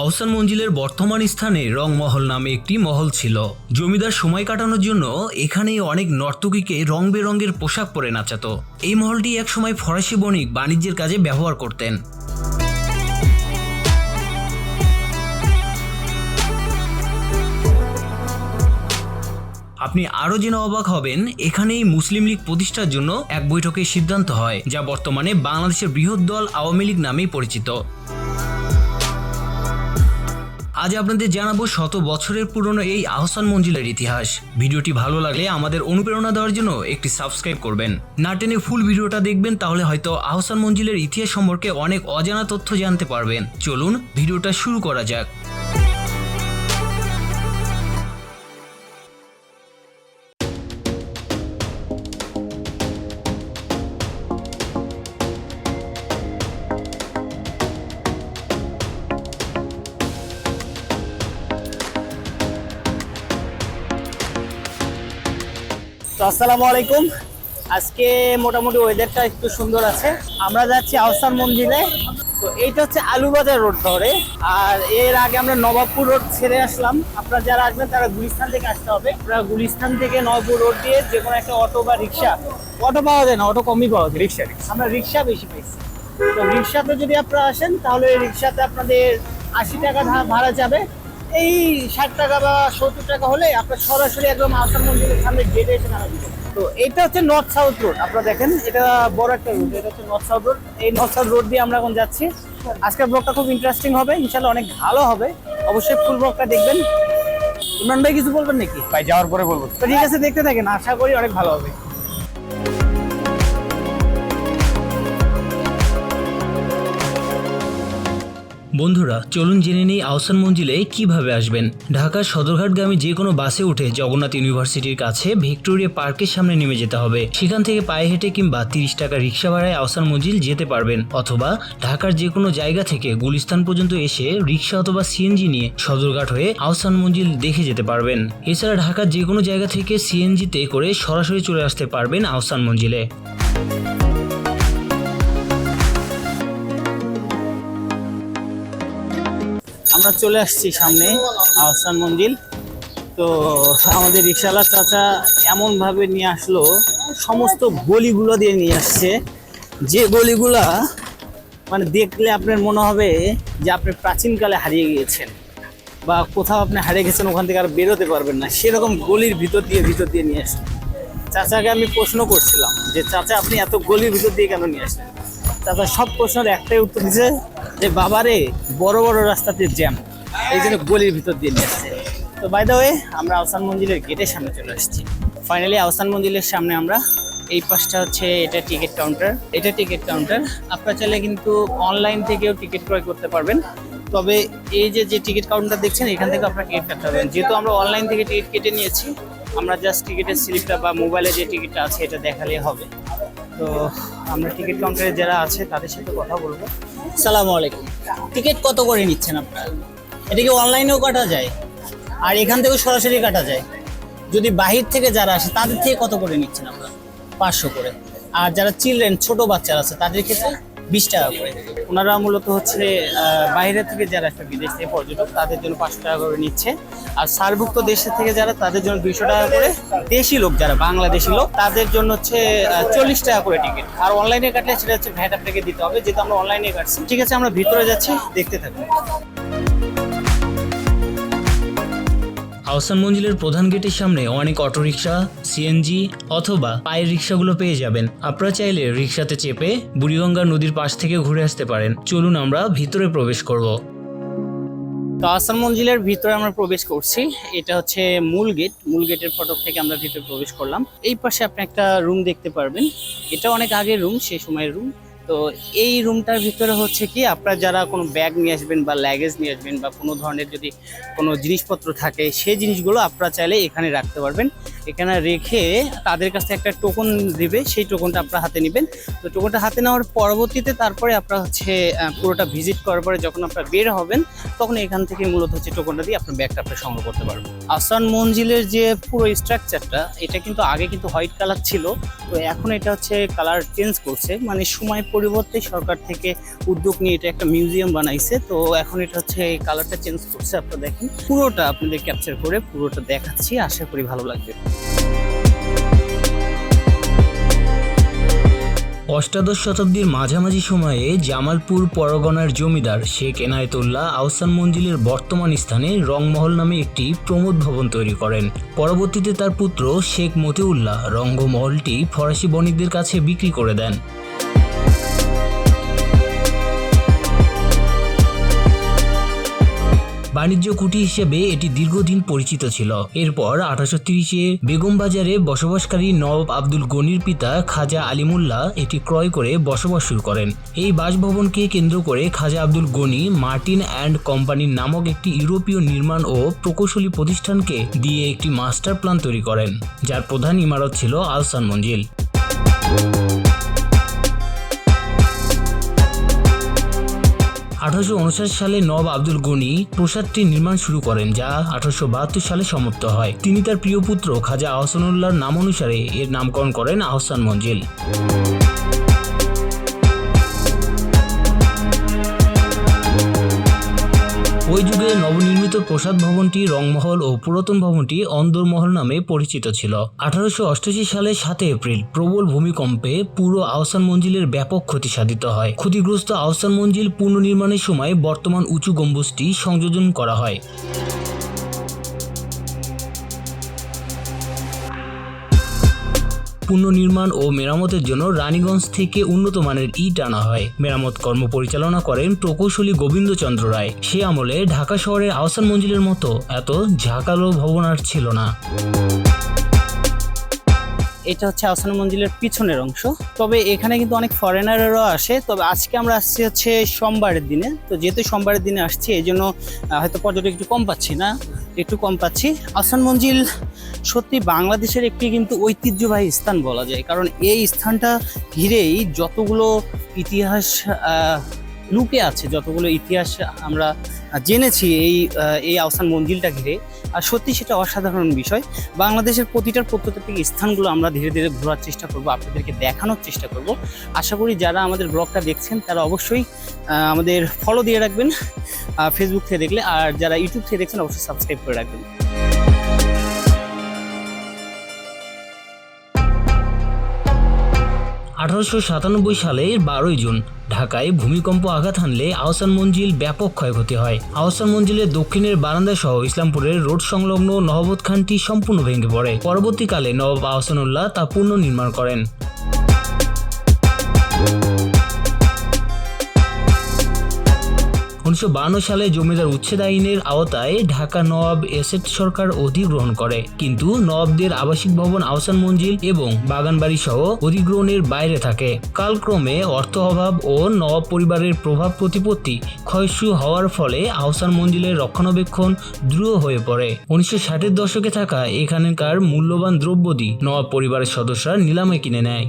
আহসান মঞ্জিলের বর্তমান স্থানে রংমহল নামে একটি মহল ছিল। জমিদার সময় কাটানোর জন্য এখানে অনেক নর্তকীকে রং বেরঙের পোশাক পরে নাচাতো। এই মহলটি একসময় ফরাসি বণিক বাণিজ্যের কাজে ব্যবহার করতেন। আপনি আরও জেনে অবাক হবেন, এখানেই মুসলিম লীগ প্রতিষ্ঠার জন্য এক বৈঠকে সিদ্ধান্ত হয়, যা বর্তমানে বাংলাদেশের বৃহৎ দল আওয়ামী লীগ নামেই পরিচিত। আজ আপনাদের জানাব শত বছরের পুরনো এই আহসান মঞ্জিলের ইতিহাস। ভিডিওটি ভালো লাগলে আমাদের অনুপ্রেরণা দেওয়ার জন্য একটি সাবস্ক্রাইব করবেন। না টেনে ফুল ভিডিওটা দেখবেন, তাহলে হয়তো আহসান মঞ্জিলের ইতিহাস সম্পর্কে অনেক অজানা তথ্য জানতে পারবেন। চলুন, ভিডিওটা শুরু করা যাক। আসসালামু আলাইকুম। আজকে মোটামুটি ওয়েদারটা একটু সুন্দর আছে। আমরা যাচ্ছি আহসান মঞ্জিলে তো এইটা হচ্ছে আলুবাজার রোড ধরে। আর এর আগে আমরা নবাবপুর রোড ছেড়ে আসলাম। আপনারা যারা আসবেন তারা গুলিস্তান থেকে আসতে হবে। আপনারা গুলিস্তান থেকে নবাবপুর রোড দিয়ে যে কোনো একটা অটো বা রিক্সা অটো পাওয়া যায় না অটো কমই পাওয়া যায়। রিক্সা আমরা রিক্সা বেশি পাইছি। তো রিক্সাতে যদি আপনারা আসেন তাহলে রিক্সাতে আপনাদের আশি টাকা ভাড়া যাবে। এই ষাট টাকা বা সত্তর টাকা হলে আপনার সরাসরি একদম আসাম মন্দিরের সামনে গেটে এসে নামা দিবেন তো এটা হচ্ছে নর্থ সাউথ রোড আপনারা দেখেন এটা বড় একটা রোড এটা হচ্ছে নর্থ সাউথ রোড এই নর্থ সাউথ রোড দিয়ে আমরা এখন যাচ্ছি। আজকের ব্লগটা খুব ইন্টারেস্টিং হবে ইনশাল্লাহ অনেক ভালো হবে। অবশ্যই ফুল ব্লগটা দেখবেন। ইমরান ভাই কিছু বলবেন নাকি? ভাই যাওয়ার পরে বলব। তো ঠিক আছে দেখতে থাকেন আশা করি অনেক ভালো হবে। বন্ধুরা, চলুন জেনে নিই আহসান মঞ্জিলে কীভাবে আসবেন। ঢাকার সদরঘাটগামী যে কোনো বাসে উঠে জগন্নাথ ইউনিভার্সিটির কাছে ভিক্টোরিয়া পার্কের সামনে নেমে যেতে হবে। সেখান থেকে পায়ে হেঁটে কিংবা তিরিশ টাকা রিক্সা ভাড়ায় আহসান মঞ্জিল যেতে পারবেন। অথবা ঢাকার যে কোনো জায়গা থেকে গুলিস্তান পর্যন্ত এসে রিক্সা অথবা সিএনজি নিয়ে সদরঘাট হয়ে আহসান মঞ্জিল দেখে যেতে পারবেন। এছাড়া ঢাকার যে কোনো জায়গা থেকে সিএনজিতে করে সরাসরি চলে আসতে পারবেন আহসান মঞ্জিলে। আমরা চলে আসছি সামনে, আহসান মন্দির তো আমাদের রিক্সাওয়ালা চাচা এমনভাবে নিয়ে আসলো, সমস্ত গলিগুলো দিয়ে নিয়ে আসছে। যে গলিগুলা মানে দেখলে আপনার মনে হবে যে আপনি প্রাচীনকালে হারিয়ে গিয়েছেন, বা কোথাও আপনি হারিয়ে গেছেন, ওখান থেকে আর বেরোতে পারবেন না। সেরকম গলির ভিতর দিয়ে ভিতর দিয়ে নিয়ে আসছেন চাচাকে আমি প্রশ্ন করছিলাম যে, চাচা, আপনি এত গলির ভিতর দিয়ে কেন নিয়ে আসলেন? চাচা সব প্রশ্নের একটাই উত্তর দিছে যে বাবারে, বড় বড় রাস্তাতে জ্যাম। এই জন্য গলির ভিতর দিয়ে নিয়ে আসছে। তো বাই দা ওয়ে আমরা আহসান মন্দিরের গেটের সামনে চলে আসছি। ফাইনালি আহসান মন্দিরের সামনে আমরা এই পাশটা হচ্ছে এটা টিকিট কাউন্টার এটা টিকিট কাউন্টার আপনারা চাইলে কিন্তু অনলাইন থেকেও টিকিট ক্রয় করতে পারবেন। তবে এই যে যে টিকিট কাউন্টার দেখছেন, এখান থেকে আপনারা টিকিট কাটতে পারবেন। যেহেতু আমরা অনলাইন থেকে টিকিট কেটে নিয়েছি, আমরা জাস্ট টিকিটের স্লিপটা বা মোবাইলে যে টিকিটটা আছে, এটা দেখালেই হবে। তো আমরা টিকিট কাউন্টারে যারা আছে তাদের সাথে কথা বলব। সালাম আলাইকুম। টিকিট কত করে নিচ্ছেন আপনারা? এটা কি অনলাইনেও কাটা যায়? আর এখান থেকেও সরাসরি কাটা যায়? যদি বাহির থেকে যারা আসে, তাদের থেকে কত করে নিচ্ছেন আপনারা? পাঁচশো করে। আর যারা চিলড্রেন, ছোট বাচ্চারা আছে, তাদের ক্ষেত্রে বিশ টাকা করে। ওনারা মূলত হচ্ছে বাইরে থেকে যারা একটা বিদেশ থেকে পর্যটক, তাদের জন্য পাঁচশো টাকা করে নিচ্ছে। আর সারভুক্ত দেশে থেকে যারা, তাদের জন্য দুইশো টাকা করে। দেশি লোক যারা, বাংলাদেশি লোক, তাদের জন্য হচ্ছে চল্লিশ টাকা করে টিকিট। আর অনলাইনে কাটলে সেটা হচ্ছে, ভ্যাট আপনাকে দিতে হবে, যেহেতু আমরা অনলাইনে কাটছি। ঠিক আছে, আমরা ভিতরে যাচ্ছি, দেখতে থাকুন। আহসান মঞ্জিলের প্রধান গেটের সামনে অনেক অটোরিকশা সিএনজি অথবা পায়ের রিক্সাগুলো পেয়ে যাবেন। আপনারা চাইলে রিক্সাতে চেপে বুড়িগঙ্গা নদীর পাশ থেকে ঘুরে আসতে পারেন। চলুন আমরা ভিতরে প্রবেশ করব। তো আসাম মঞ্জিলের ভিতরে আমরা প্রবেশ করছি। এটা হচ্ছে মূল গেট। মূল গেটের ফটক থেকে আমরা ভিতরে প্রবেশ করলাম। এই পাশে আপনি একটা রুম দেখতে পারবেন। এটা অনেক আগের রুম সেই সময়ের রুম তো এই রুমটার ভিতরে হচ্ছে কি, আপনারা যারা কোনো ব্যাগ নিয়ে আসবেন বা ল্যাগেজ নিয়ে আসবেন বা কোনো ধরনের যদি কোনো জিনিসপত্র থাকে, সেই জিনিসগুলো আপনারা চাইলে এখানে রাখতে পারবেন। এখানে রেখে তাদের কাছে একটা টোকন দিবে, সেই টোকনটা আপনার হাতে নেবেন। তো টোকনটা হাতে নেওয়ার পরবর্তীতে তারপরে আপনার হচ্ছে পুরোটা ভিজিট করার পরে যখন আপনারা বের হবেন, তখন এখান থেকে মূলত হচ্ছে টোকনটা দিয়ে আপনার ব্যাগটা আপনি সংগ্রহ করতে পারবেন। আসান মঞ্জিলের যে পুরো স্ট্রাকচারটা এটা কিন্তু আগে কিন্তু হোয়াইট কালার ছিল। তো এখন এটা হচ্ছে কালার চেঞ্জ করছে। মানে সময় পরিবর্তে সরকার থেকে উদ্যোগ নিয়ে এটা একটা মিউজিয়াম বানাইছে। তো এখন এটা হচ্ছে এই কালারটা চেঞ্জ করছে, আপনারা দেখেন। পুরোটা আপনাদের ক্যাপচার করে পুরোটা দেখাচ্ছি। আশা করি ভালো লাগবে। অষ্টাদশ শতাব্দীর মাঝামাঝি সময়ে জামালপুর পরগনার জমিদার শেখ এনায়েতুল্লাহ আহসান মঞ্জিলের বর্তমান স্থানে রংমহল নামে একটি প্রমোদ ভবন তৈরি করেন। পরবর্তীতে তার পুত্র শেখ মতিউল্লাহ রঙ্গমহলটি ফরাসি বণিকদের কাছে বিক্রি করে দেন। বাণিজ্য কুটি হিসেবে এটি দীর্ঘদিন পরিচিত ছিল। এরপর আঠারোশো তিরিশে বেগম বাজারে বসবাসকারী নবাব আব্দুল গনির পিতা খাজা আলিমুল্লাহ এটি ক্রয় করে বসবাস শুরু করেন। এই বাসভবনকে কেন্দ্র করে খাজা আব্দুল গনি মার্টিন অ্যান্ড কোম্পানির নামক একটি ইউরোপীয় নির্মাণ ও প্রকৌশলী প্রতিষ্ঠানকে দিয়ে একটি মাস্টার প্ল্যান তৈরি করেন, যার প্রধান ইমারত ছিল আলসান মঞ্জিল। আঠারোশো উনষাট সালে নব আব্দুল গনি প্রসাদটি নির্মাণ শুরু করেন, যা আঠারোশো বাহাত্তর সালে সমাপ্ত হয়। তিনি তার প্রিয় পুত্র খাজা আহসানুল্লাহর নাম অনুসারে এর নামকরণ করেন আহসান মঞ্জিল। ওই যুগে নবনির্মিত প্রসাদ ভবনটি, রংমহল ও পুরাতন ভবনটি অন্দরমহল নামে পরিচিত ছিল। আঠারোশো সালে সাত এপ্রিল প্রবল ভূমিকম্পে পুরো আহসান মঞ্জিলের ব্যাপক ক্ষতি সাধিত হয়। ক্ষতিগ্রস্ত আহসান মঞ্জিল পুনর্নির্মাণের সময় বর্তমান উঁচু গম্বুজটি সংযোজন করা হয়। পুনর্নির্মাণ ও মেরামতের জন্য রানীগঞ্জ থেকে উন্নত মানের ইট আনা হয়। মেরামত কর্ম পরিচালনা করেন প্রকৌশলী গোবিন্দচন্দ্র রায়। সে আমলে ঢাকা শহরের আহসান মঞ্জিলের মতো এত ঝাঁকালো ভবন আর ছিল না। এটা হচ্ছে আহসান মঞ্জিলের পিছনের অংশ। তবে এখানে কিন্তু অনেক ফরেনারেরও আসে। তবে আজকে আমরা আসছি হচ্ছে সোমবারের দিনে। তো যেহেতু সোমবারের দিনে আসছি, এই জন্য হয়তো পর্যটক একটু কম পাচ্ছি না? একটু কম পাচ্ছি। আহসান মঞ্জিল সত্যি বাংলাদেশের একটি কিন্তু ঐতিহ্যবাহী স্থান বলা যায়। কারণ এই স্থানটা ঘিরেই যতগুলো ইতিহাস লুকে আছে, যতগুলো ইতিহাস আমরা জেনেছি এই এই আহসান মঞ্জিলটা ঘিরে আর সত্যি সেটা অসাধারণ বিষয়। বাংলাদেশের প্রতিটার প্রত্যেক স্থানগুলো আমরা ধীরে ধীরে ঘোরার চেষ্টা করব, আপনাদেরকে দেখানোর চেষ্টা করব। আশা করি যারা আমাদের ব্লগটা দেখছেন, তারা অবশ্যই আমাদের ফলো দিয়ে রাখবেন ফেসবুক থেকে দেখলে, আর যারা ইউটিউব থেকে দেখছেন, অবশ্যই সাবস্ক্রাইব করে রাখবেন। আঠারোশো সাতানব্বই সালের বারোই জুন, ঢাকায় ভূমিকম্প আঘাত হানলে আহসান মঞ্জিল ব্যাপক ক্ষয়ক্ষতি হয়। আহসান মঞ্জিলের দক্ষিণের বারান্দা সহ ইসলামপুরের রোড সংলগ্ন নহবত খানটি সম্পূর্ণ ভেঙে পড়ে। পরবর্তীকালে নবাব আহসানুল্লাহ তা পুনর্নির্মাণ করেন। উনিশশো সালে জমিদার উচ্ছেদ আইনের আওতায় ঢাকা নবাব এসেট সরকার অধিগ্রহণ করে। কিন্তু নবাবদের আবাসিক ভবন, আহসান মঞ্জিল এবং বাগানবাড়ি সহ অধিগ্রহণের বাইরে থাকে। কালক্রমে অর্থ অভাব ও নবাব পরিবারের প্রভাব প্রতিপত্তি ক্ষয়সু হওয়ার ফলে আহসান মঞ্জিলের রক্ষণাবেক্ষণ দ্রুহ হয়ে পড়ে। উনিশশো ষাটের দশকে থাকা এখানকার মূল্যবান দ্রব্যাদি নবাব পরিবারের সদস্যরা নিলামে কিনে নেয়।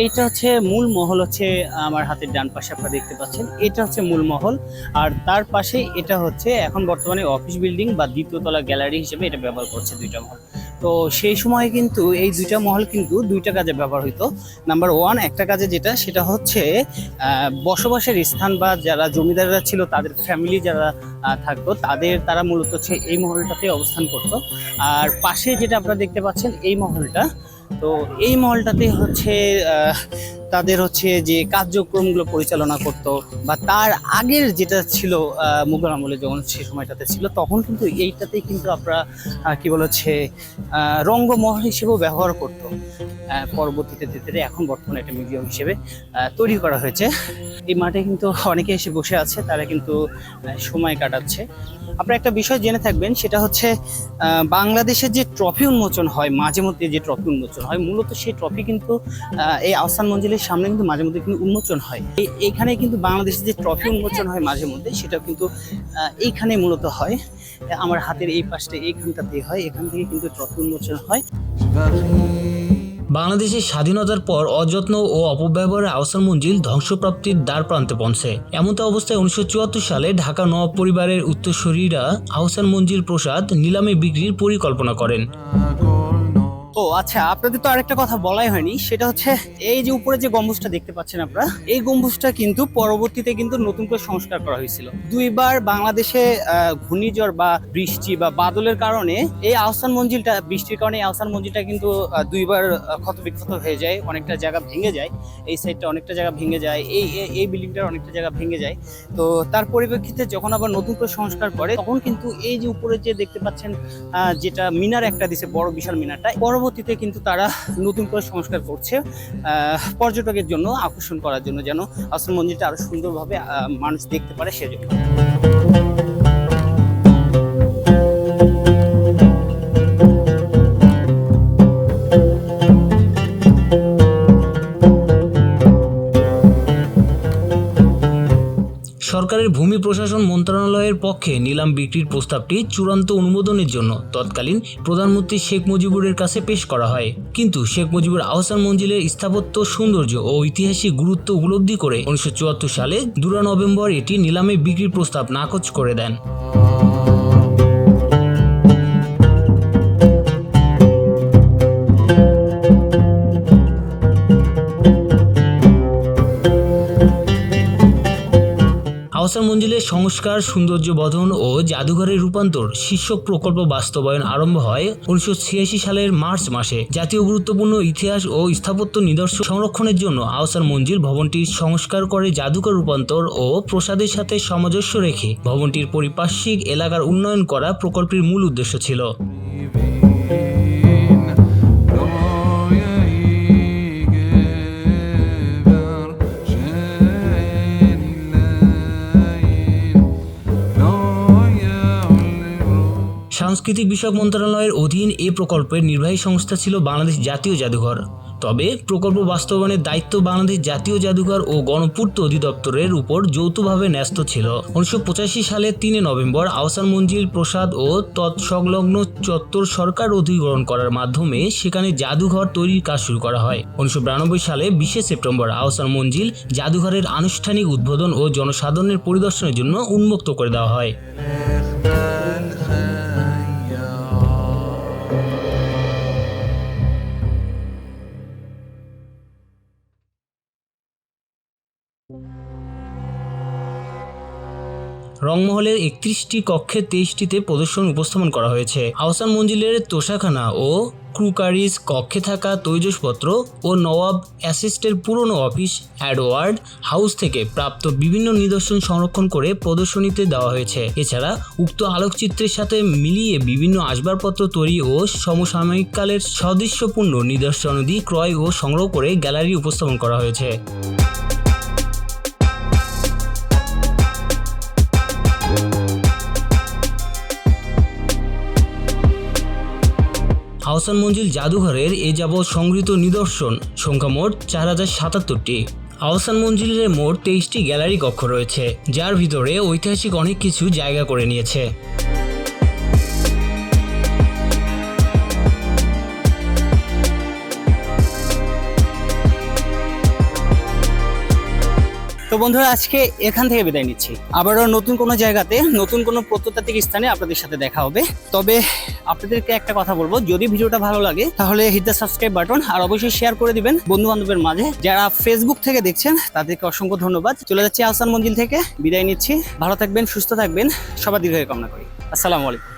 এইটা হচ্ছে মূল মহল হচ্ছে আমার হাতের ডান পাশে আপনারা দেখতে পাচ্ছেন। এটা হচ্ছে মূল মহল। আর তার পাশে এটা হচ্ছে এখন বর্তমানে অফিস বিল্ডিং বা দ্বিতীয়তলা গ্যালারি হিসেবে এটা ব্যবহার করছে দুইটা মহল। তো সেই সময় কিন্তু এই দুইটা মহল কিন্তু দুইটা কাজে ব্যবহার হইতো। নাম্বার ওয়ান একটা কাজে যেটা, সেটা হচ্ছে বসবাসের স্থান বা যারা জমিদাররা ছিল, তাদের ফ্যামিলি যারা থাকতো, তাদের তারা মূলত হচ্ছে এই মহলটাতে অবস্থান করতো। আর পাশে যেটা আপনারা দেখতে পাচ্ছেন, এই মহলটা তো এই মহলটাতে হচ্ছে তাদের হচ্ছে যে কার্যক্রমগুলো পরিচালনা করত বা তার আগের যেটা ছিল মুঘল আমলে যখন সে সময়টাতে ছিল, তখন কিন্তু এইটাতেই কিন্তু আপনারা কি বলে হচ্ছে রঙ্গমহল হিসেবেও ব্যবহার করতো। পরবর্তীতে ধীরে এখন বর্তমানে একটা মিউজিয়াম হিসেবে তৈরি করা হয়েছে। এই মাঠে কিন্তু অনেকে এসে বসে আছে, তারা কিন্তু সময় কাটাচ্ছে। আপনারা একটা বিষয় জেনে থাকবেন, সেটা হচ্ছে বাংলাদেশের যে ট্রফি উন্মোচন হয়, মাঝে মধ্যে যে ট্রফি উন্মোচন হয়, মূলত সেই ট্রফি কিন্তু এই আহসান মঞ্জিলের সামনে কিন্তু মাঝে মধ্যে কিন্তু উন্মোচন হয়। এই, এইখানে কিন্তু বাংলাদেশের যে ট্রফি উন্মোচন হয় মাঝে মধ্যে সেটাও কিন্তু এইখানে মূলত হয়। আমার হাতের এই পাশটা এইখানটাতে হয়, এখান থেকে কিন্তু ট্রফি উন্মোচন হয়। বাংলাদেশের স্বাধীনতার পর অযত্ন ও অপব্যবহারে আহসান মঞ্জিল ধ্বংসপ্রাপ্তির দ্বার প্রান্তে পৌঁছে। এমত অবস্থায় উনিশশো চুয়াত্তর সালে ঢাকা নবাব পরিবারের উত্তরসূরিরা আহসান মঞ্জিল প্রসাদ নিলামে বিক্রির পরিকল্পনা করেন। ও আচ্ছা আপনাদের তো আরেকটা কথা বলাই হয়নি, সেটা হচ্ছে এই যে উপরে যে গম্বুজটা দেখতে পাচ্ছেন আপনারা, এই গম্বুজটা কিন্তু পরবর্তীতে কিন্তু নতুন করে সংস্কার করা হয়েছিল। দুইবার বাংলাদেশে ঘূর্ণিঝড় বা বৃষ্টি বা বাদলের কারণে এই আহসান মঞ্জিলটা, বৃষ্টির কারণে এই আহসান মঞ্জিলটা কিন্তু দুইবার ক্ষতবিক্ষত হয়ে যায়, অনেকটা জায়গা ভেঙে যায়, এই সাইডটা অনেকটা জায়গা ভেঙে যায়, এই, এই- বিল্ডিংটার অনেকটা জায়গা ভেঙে যায়। তো তার পরিপ্রেক্ষিতে যখন আবার নতুন করে সংস্কার করে, তখন কিন্তু এই যে উপরে যে দেখতে পাচ্ছেন যেটা মিনার একটা দিছে, বড় বিশাল মিনারটা পরবর্তীতে কিন্তু তারা নতুন করে সংস্কার করছে পর্যটকের জন্য, আকর্ষণ করার জন্য যেন আশ্রম মন্দিরটা আরও সুন্দরভাবে মানুষ দেখতে পারে সেজন্য। সরকারের ভূমি প্রশাসন মন্ত্রণালয়ের পক্ষে নিলাম বিক্রির প্রস্তাবটি চূড়ান্ত অনুমোদনের জন্য তৎকালীন প্রধানমন্ত্রী শেখ মুজিবুরের কাছে পেশ করা হয়। কিন্তু শেখ মুজিবুর আহসান মঞ্জিলের স্থাপত্য সৌন্দর্য ও ঐতিহাসিক গুরুত্ব উপলব্ধি করে উনিশশো চুয়াত্তর সালে দুরা নভেম্বর এটি নিলামে বিক্রির প্রস্তাব নাকচ করে দেন। আহসান মঞ্জিলের সংস্কার, সৌন্দর্য বর্ধন ও জাদুঘরের রূপান্তর শীর্ষক প্রকল্প বাস্তবায়ন আরম্ভ হয় উনিশশো ছিয়াশি সালের মার্চ মাসে। জাতীয় গুরুত্বপূর্ণ ইতিহাস ও স্থাপত্য নিদর্শন সংরক্ষণের জন্য আওসার মঞ্জিল ভবনটির সংস্কার করে জাদুঘর রূপান্তর ও প্রসাদের সাথে সামঞ্জস্য রেখে ভবনটির পরিপার্শ্বিক এলাকার উন্নয়ন করা প্রকল্পের মূল উদ্দেশ্য ছিল। সাংস্কৃতিক বিষয়ক মন্ত্রণালয়ের অধীন এ প্রকল্পের নির্বাহী সংস্থা ছিল বাংলাদেশ জাতীয় জাদুঘর। তবে প্রকল্প বাস্তবায়নের দায়িত্ব বাংলাদেশ জাতীয় জাদুঘর ও গণপূর্ত অধিদপ্তরের উপর যৌথভাবে ন্যস্ত ছিল। উনিশশো সালের তিনে নভেম্বর আহসান মঞ্জিল প্রসাদ ও তৎসংলগ্ন চত্বর সরকার অধিগ্রহণ করার মাধ্যমে সেখানে জাদুঘর তৈরির কাজ শুরু করা হয়। উনিশশো বিরানব্বই সালে বিশে সেপ্টেম্বর আহসান মঞ্জিল জাদুঘরের আনুষ্ঠানিক উদ্বোধন ও জনসাধারণের পরিদর্শনের জন্য উন্মুক্ত করে দেওয়া হয়। রংমহলের একত্রিশটি কক্ষে তেইশটিতে প্রদর্শন উপস্থাপন করা হয়েছে। আহসান মঞ্জিলের তোষাখানা ও ক্রুকারিজ কক্ষে থাকা তৈজসপত্র ও নওয়াব অ্যাসিস্টের পুরনো অফিস অ্যাডওয়ার্ড হাউস থেকে প্রাপ্ত বিভিন্ন নিদর্শন সংরক্ষণ করে প্রদর্শনীতে দেওয়া হয়েছে। এছাড়া উক্ত আলোকচিত্রের সাথে মিলিয়ে বিভিন্ন আসবাবপত্র তৈরি ও সমসাময়িককালের সদৃশ্যপূর্ণ নিদর্শনাদি ক্রয় ও সংগ্রহ করে গ্যালারি উপস্থাপন করা হয়েছে। আহসান মঞ্জিল জাদুঘরের এ যাবৎ সংগৃহীত নিদর্শন, সংখ্যা মোট চার হাজার সাতাত্তরটি। আহসান মঞ্জিলের মোট তেইশটি গ্যালারি কক্ষ রয়েছে, যার ভিতরে ঐতিহাসিক অনেক কিছু জায়গা করে নিয়েছে। তো বন্ধুরা, আজকে এখান থেকে বিদায় নিচ্ছি। আবারও নতুন কোনো জায়গাতে, নতুন কোনো প্রত্নতাত্ত্বিক স্থানে আপনাদের সাথে দেখা হবে। তবে আপনাদেরকে একটা কথা বলব, যদি ভিডিওটা ভালো লাগে, তাহলে হিট দ্য সাবস্ক্রাইব বাটন আর অবশ্যই শেয়ার করে দিবেন বন্ধু বান্ধবের মাঝে। যারা ফেসবুক থেকে দেখছেন, তাদেরকে অসংখ্য ধন্যবাদ। চলে যাচ্ছি আহসান মঞ্জিল থেকে। বিদায় নিচ্ছি। ভালো থাকবেন, সুস্থ থাকবেন। সবার দীর্ঘ কামনা করি। আসসালামু আলাইকুম।